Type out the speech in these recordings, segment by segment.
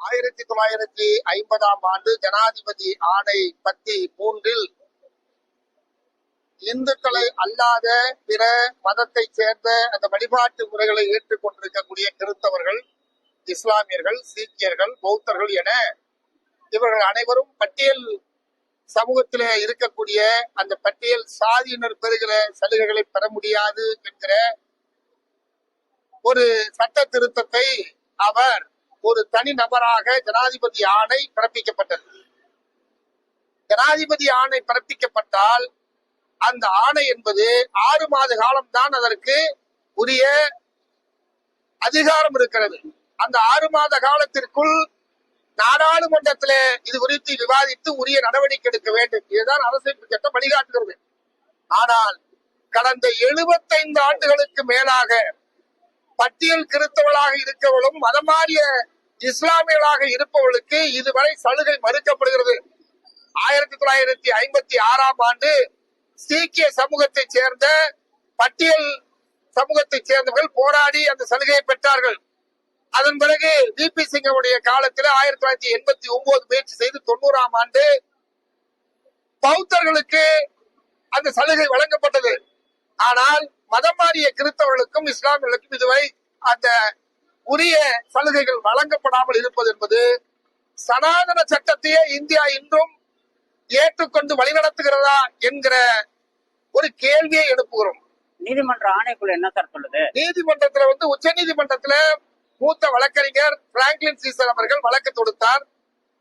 ஆயிரத்தி தொள்ளாயிரத்தி ஐம்பதாம் ஆண்டு ஜனாதிபதி ஆணை பத்தி மூன்றில் இந்துக்களை அல்லாத பிற மதத்தை சேர்ந்த அந்த வழிபாட்டு முறைகளை ஏற்றுக்கொண்டிருக்கக்கூடிய கிறிஸ்தவர்கள் இஸ்லாமியர்கள் சீக்கியர்கள் பௌத்தர்கள் என இவர்கள் அனைவரும் பட்டியல் சமூகத்திலே இருக்கக்கூடிய அந்த பட்டியல் சாதியினர் பெறுகிற சலுகைகளை பெற முடியாது என்கிற ஒரு சட்ட திருத்தத்தை அவர் ஒரு தனி நபராக ஜனாதிபதி ஆணை பிறப்பிக்கப்பட்டது. ஜனாதிபதி ஆணை பிறப்பிக்கப்பட்டால் அந்த ஆணை என்பது ஆறு மாத காலம்தான் அதற்கு உரிய அதிகாரம் இருக்கிறது. அந்த ஆறு மாத காலத்திற்குள் நாடாளுமன்றத்தில் இது குறித்து விவாதித்து உரிய நடவடிக்கை எடுக்க வேண்டும். இதுதான் அரசியல் சட்டம் வழிகாட்டுகிறது ஆனால் கடந்த எழுபத்தைந்து ஆண்டுகளுக்கு மேலாக பட்டியல் கிறித்தவளாக இருக்கவளும் மதமாறிய இஸ்லாமியர்களாக இருப்பவளுக்கு இதுவரை சலுகை மறுக்கப்படுகிறது. ஆயிரத்தி தொள்ளாயிரத்தி ஐம்பத்தி ஆறாம் ஆண்டு சீக்கிய சமூகத்தை சேர்ந்த பட்டியல் சமூகத்தை சேர்ந்தவர்கள் போராடி அந்த சலுகையை பெற்றார்கள். அதன் பிறகு விபி சிங்கவுடைய காலத்தில் ஆயிரத்தி தொள்ளாயிரத்தி எண்பத்தி ஒன்பது முயற்சி செய்து தொண்ணூறாம் ஆண்டு பௌத்தர்களுக்கு அந்த சலுகை வழங்கப்பட்டது. ஆனால் மதம் மாறிய கிறிஸ்தவர்களுக்கும் இஸ்லாமியர்களுக்கும் இதுவரை அந்த உரிய சலுகைகள் வழங்கப்படாமல் இருப்பது என்பது சனாதன சட்டத்தையே இந்தியா இன்றும் ஏற்றுக்கொண்டு வழிநடத்துகிறதா என்கிற ஒரு கேள்வியை எழுப்புகிறோம். நீதிமன்ற ஆணைக்குழு என்ன சார் சொல்லுது? நீதிமன்றத்துல வந்து உச்ச நீதிமன்றத்துல மூத்த வழக்கறிஞர் பிராங்க்லின் சீசர் அவர்கள் வழக்கு தொடுத்தார்.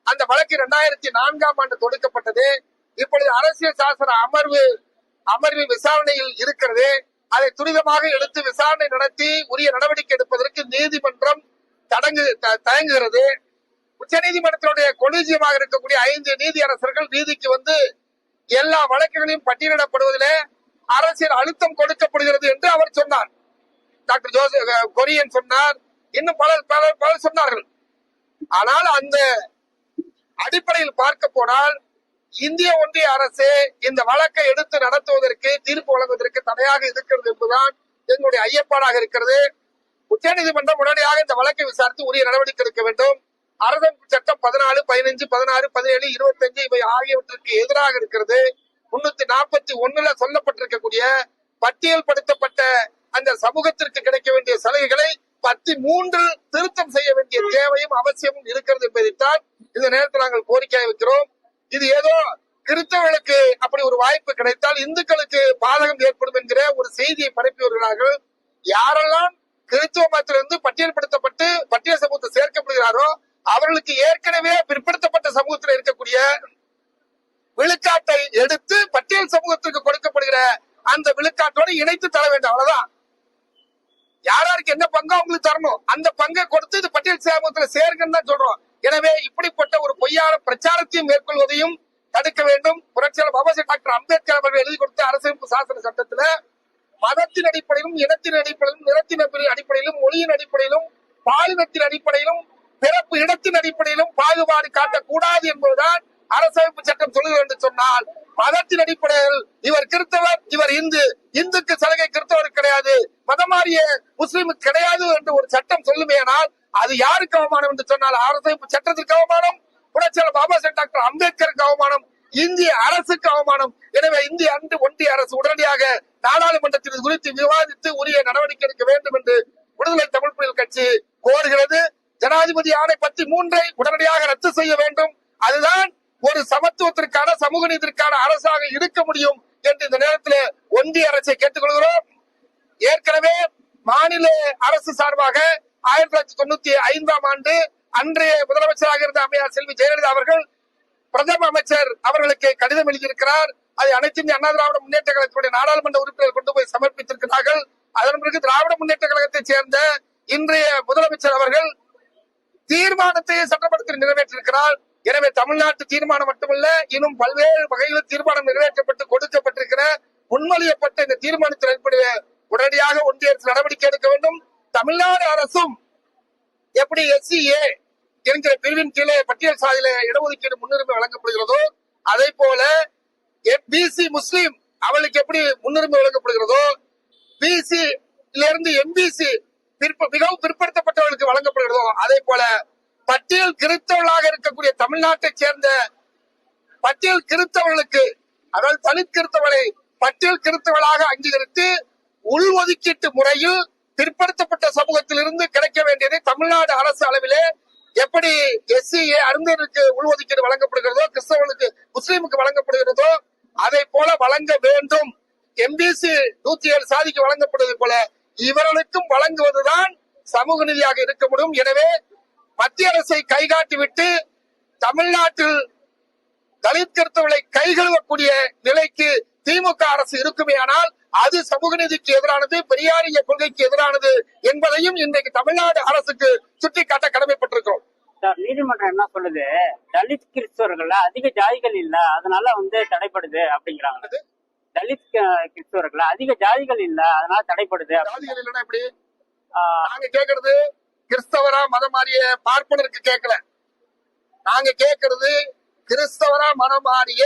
அந்த வழக்கு இரண்டாயிரத்தி நான்காம் ஆண்டு தொடுக்கப்பட்டது. இப்பொழுது அரசியல் சாசன அமர்வு அமர்வு விசாரணையில் இருக்கிறது. அதை துரிதமாக எடுத்து விசாரணை நடத்தி உரிய நடவடிக்கை எடுப்பதற்கு நீதிமன்றம் தடங்கு த- தயங்குகிறது. உச்ச நீதிமன்றத்தினுடைய கொலிஜியமாக இருக்கக்கூடிய ஐந்து நீதி அரசர்கள் நீதிக்கு வந்து எல்லா வழக்குகளையும் பட்டியலிடப்படுவதிலே அரசியல் அழுத்தம் கொடுக்கப்படுகிறது என்று அவர் சொன்னார். டாக்டர் ஜோசப் கொரியன் சொன்னார். இன்னும் பலர் பலர் பலர் சொன்னார்கள். ஆனால் அந்த அடிப்படையில் பார்க்க போனால் இந்திய ஒன்றிய அரசு இந்த வழக்கை எடுத்து நடத்துவதற்கு தீர்ப்பு வழங்குவதற்கு தடையாக இருக்கிறது என்பதுதான் எங்களுடைய ஐயப்பாடாக இருக்கிறது. உச்சநீதிமன்றம் உடனடியாக இந்த வழக்கை விசாரித்து உரிய நடவடிக்கை எடுக்க வேண்டும். அரசமைப்பு சட்டம் பதினாலு பதினஞ்சு பதினாறு பதினேழு இருபத்தஞ்சு இவை ஆகியவற்றிற்கு எதிராக இருக்கிறது. முன்னூத்தி நாற்பத்தி ஒண்ணுல சொல்லப்பட்டிருக்கக்கூடிய பட்டியல் படுத்தப்பட்ட அந்த சமூகத்திற்கு கிடைக்க வேண்டிய சலுகைகளை பத்தி மூன்று திருத்தம் செய்ய வேண்டிய தேவையும் அவசியமும் இருக்கிறது என்பதைத்தான் இந்த நேரத்தில் நாங்கள் கோரிக்கை வைக்கிறோம். இது ஏதோ கிறிஸ்தவர்களுக்கு அப்படி ஒரு வாய்ப்பு கிடைத்தால் இந்துக்களுக்கு பாதகம் ஏற்படும் என்கிற ஒரு செய்தியை பரப்பி வருகிறார்கள். யாரெல்லாம் கிறிஸ்துவ மதத்திலிருந்து பட்டியல்படுத்தப்பட்டு பட்டியல் சமூகத்தை சேர்க்கப்படுகிறாரோ அவர்களுக்கு ஏற்கனவே பிற்படுத்தப்பட்ட சமூகத்தில் இருக்கக்கூடிய விழுக்காட்டை எடுத்து பட்டியல் சமூகத்திற்கு கொடுக்கப்படுகிற அந்த விழுக்காட்டோடு இணைத்து தர வேண்டும். அவ்வளவுதான். யாராருக்கு என்ன பங்கோ அவங்களுக்கு தரணும். அந்த பங்கை கொடுத்து இது பட்டியல் சமூகத்துல சேருங்கன்னு தான் சொல்றோம். எனவே இப்படிப்பட்ட ஒரு பொய்யான பிரச்சாரத்தையும் மேற்கொள்வதையும் தடுக்க வேண்டும். புரட்சியாளர் பாபாசி டாக்டர் அம்பேத்கர் அவர்கள் எழுதி கொடுத்த அரசியலமைப்பு சாசன சட்டத்துல மதத்தின் அடிப்படையிலும் இனத்தின் அடிப்படையிலும் நிறத்தின் அடிப்படையிலும் மொழியின் அடிப்படையிலும் பாலினத்தின் அடிப்படையிலும் பிறப்பு இடத்தின் அடிப்படையிலும் பாகுபாடு காட்டக்கூடாது என்பதுதான் அரசமைப்பு சட்டம் சொல்லுகிறது என்று சொன்னால் மதத்தின் அடிப்படையில் இவர் கிறிஸ்தவர் இவர் இந்து. இந்துக்கு சலுகை கிறிஸ்தவர் கிடையாது. மதமாறிய முஸ்லிமுக்கு கிடையாது என்று ஒரு சட்டம் சொல்லுமேனால் அது யாருக்கு அவமானம் என்று சொன்னால் அரசமைப்பு சட்டத்திற்கு அவமானம் புரட்சியாளர் பாபா சாஹேப் டாக்டர் அம்பேத்கருக்கு அவமானம் இந்திய அரசுக்கு அவமானம். எனவே இந்திய அன்று ஒன்றிய அரசு உடனடியாக நாடாளுமன்றத்தில் இது குறித்து விவாதித்து உரிய நடவடிக்கை எடுக்க வேண்டும் என்று விடுதலை தமிழ் புயல் கட்சி கோருகிறது. ஜனாதிபதி ஆணை பத்தி மூன்றை உடனடியாக ரத்து செய்ய வேண்டும். அதுதான் ஒரு சமத்துவத்திற்கான சமூக நீதிற்கான அரசாக இருக்க முடியும் என்று இந்த நேரத்தில் ஒன்றிய அரசை கேட்டுக்கொள்கிறோம். ஏற்கனவே மாநில அரசு சார்பாக ஆயிரத்தி தொள்ளாயிரத்தி தொண்ணூத்தி ஐந்தாம் ஆண்டு அன்றைய முதலமைச்சராக இருந்த அம்மையார் செல்வி ஜெயலலிதா அவர்கள் பிரதம அமைச்சர் அவர்களுக்கு கடிதம் எழுதியிருக்கிறார். அதை அனைத்து இந்திய அண்ணா திராவிட முன்னேற்ற கழகத்துடைய நாடாளுமன்ற உறுப்பினர் கொண்டு போய் சமர்ப்பித்திருக்கிறார்கள். அதன் பிறகு திராவிட முன்னேற்ற கழகத்தைச் சேர்ந்த இன்றைய முதலமைச்சர் அவர்கள் தீர்மானத்தை சட்டமன்றத்தில் நிறைவேற்றிருக்கிறார் எனவே தமிழ்நாட்டு தீர்மானம் மட்டுமல்ல இன்னும் பல்வேறு வகையில் தீர்மானம் நிறைவேற்றப்பட்டு கொடுக்கப்பட்டிருக்கிற முன்மொழியப்பட்ட இந்த தீர்மானத்தின் அடிப்படையில் உடனடியாக ஒன்றிய அரசு நடவடிக்கை எடுக்க வேண்டும். தமிழ்நாடு அரசும் எப்படி எஸ்சிஏ என்கிற பிரிவின் கீழே பட்டியல் சாதியில இடஒதுக்கீடு முன்னுரிமை வழங்கப்படுகிறதோ அதே போல பிசி முஸ்லீம் அவளுக்கு எப்படி முன்னுரிமை வழங்கப்படுகிறதோ பிசி இருந்து எம்பிசி மிகவும் பிற்படுத்தப்பட்டவர்களுக்கு வழங்கப்படுகிறதோ அதே போல பட்டியல் பட்டியல் கிறித்தவர்களாக இருக்கக்கூடிய தமிழ்நாட்டைச் சேர்ந்த பட்டியல் கிறித்தவர்களுக்கு அதாவது தலித் கிறித்தவர்களை பட்டியல் கிறித்தவர்களாக அங்கீகரித்து உள்ஒதுக்கீட்டு முறையில் பிற்படுத்தப்பட்ட சமூகத்திலிருந்து கிடைக்க வேண்டியதை தமிழ்நாடு அரசு அளவிலே எப்படி எஸ்சி அருந்தருக்கு உள்ஒதுக்கீடு வழங்கப்படுகிறதோ கிறிஸ்தவனுக்கு முஸ்லீமுக்கு வழங்கப்படுகிறதோ அதை போல வழங்க வேண்டும். எம்பிசி நூத்தி ஏழு சாதிக்கு வழங்கப்படுவது போல இவர்களுக்கும் வழங்குவதுதான் சமூக நிதியாக இருக்க முடியும். எனவே மத்திய அரசை கைகாட்டிவிட்டு தமிழ்நாட்டில் தலித் கிறிஸ்தவர்களை கைகழுவக்கூடிய நிலைக்கு திமுக அரசு இருக்குமே ஆனால் அது சமூக நீதிக்கு எதிரானது பெரியாரிய கொள்கைக்கு எதிரானது என்பதையும் இன்றைக்கு தமிழ்நாடு அரசுக்கு சுட்டிக்காட்ட கடமைப்பட்டிருக்கிறோம். சார் நீதிமன்றம் என்ன சொல்லுது? தலித் கிறிஸ்தவர்கள்ல அதிக ஜாதிகள் இல்ல அதனால வந்து தடைப்படுது அப்படிங்கிறாங்க? தலித் க- கிறிஸ்தவர்கள்ல அதிக ஜாதிகள் இல்ல அதனால தடைப்படுது ஜாதிகள் இல்லைன்னா எப்படி? நாங்க கேக்குறது கிறிஸ்தவரா மதம் மாறிய பார்ப்பனருக்கு கேட்கல நாங்க கேக்குறது கிறிஸ்தவரா மதம் மாறிய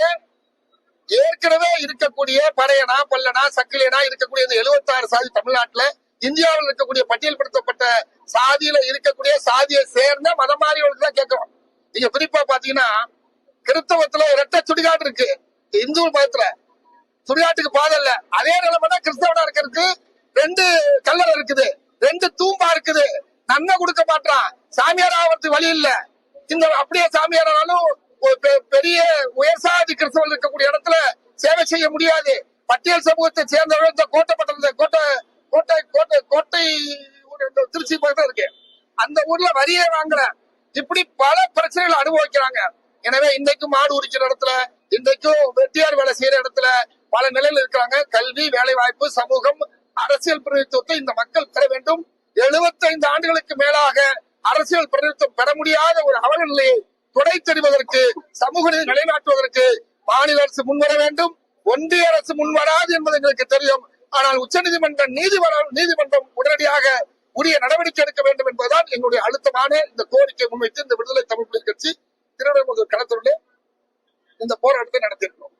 ஏற்கனவே இருக்கக்கூடிய பறையனா பல்லனா சக்கிலியனா இருக்கக்கூடிய இந்த 76 சாதி தமிழ்நாட்டுல இந்தியாவில் இருக்கக்கூடிய பட்டியல்படுத்தப்பட்ட சாதியில இருக்கக்கூடிய சாதியை சேர்ந்த மதம் தான் கேட்கிறோம். நீங்க குறிப்பா பாத்தீங்கன்னா கிறிஸ்தவத்துல இரட்ட சுடிகாடு இருக்கு. இந்து மதத்துல. சுடுகாட்டுக்கு பாதை இல்ல. அதே நிலைமை தான் கிறிஸ்தவனா இருக்கிறதுக்கு ரெண்டு கல்லறை இருக்குது. ரெண்டு தூம்பா இருக்குது. நன்மை கொடுக்க மாட்டான் சாமியார் ஆகிறதுக்கு வழி இல்ல. இந்த அப்படியே சாமியாரானாலும் பெரிய உயர் சாதி கிறிஸ்தவர்கள் இருக்கக்கூடிய இடத்துல சேவை செய்ய முடியாது. பட்டியல் சமூகத்தை சேர்ந்தவர்கள் இந்த கோட்டை கோட்டை கோட்டை கோட்டை கோட்டை ஊர் இந்த திருச்சி பக்கத்தில் இருக்கு. அந்த ஊர்ல வரியே வாங்கல. இப்படி பல பிரச்சனைகள் அனுபவிக்கிறாங்க. எனவே இன்றைக்கும் மாடு உரிக்கிற இடத்துல இன்றைக்கும் வெட்டியார் வேலை செய்யற இடத்துல பல நிலையில் இருக்கிறாங்க. கல்வி வேலை வாய்ப்பு சமூகம் அரசியல் பிரதிநிதித்துவத்தை இந்த மக்கள் பெற வேண்டும். 75 ஆண்டுகளுக்கு மேலாக அரசியல் பிரதிநிதித்துவம் பெற முடியாத ஒரு அவல நிலையை துடை தெரிவதற்கு சமூக நீதி நிலைநாட்டுவதற்கு மாநில அரசு முன்வர வேண்டும். ஒன்றிய அரசு முன்வராது என்பது எங்களுக்கு தெரியும். ஆனால் உச்சநீதிமன்ற நீதிமன்றம் நீதிமன்றம் உடனடியாக உரிய நடவடிக்கை எடுக்க வேண்டும் என்பதுதான் எங்களுடைய அழுத்தமான இந்த கோரிக்கை முன்வைத்து இந்த விடுதலை தமிழ் புலிகள் கட்சி திருநெல்வேலி களத்திலே இந்த போராட்டத்தை நடத்தியிருக்கிறோம்.